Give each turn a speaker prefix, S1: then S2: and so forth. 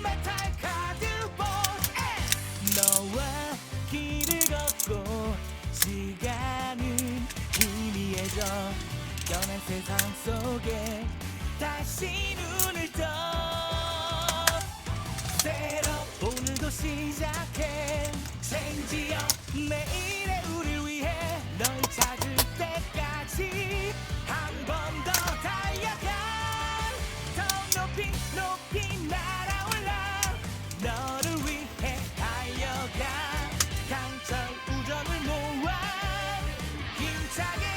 S1: 메탈 카드보드 너와 길을 걷고 시간은 희미해져 떠난 세상 속에 다시 눈을 떠. 새롭 오늘도 시작해. 체인지업 매일 짜게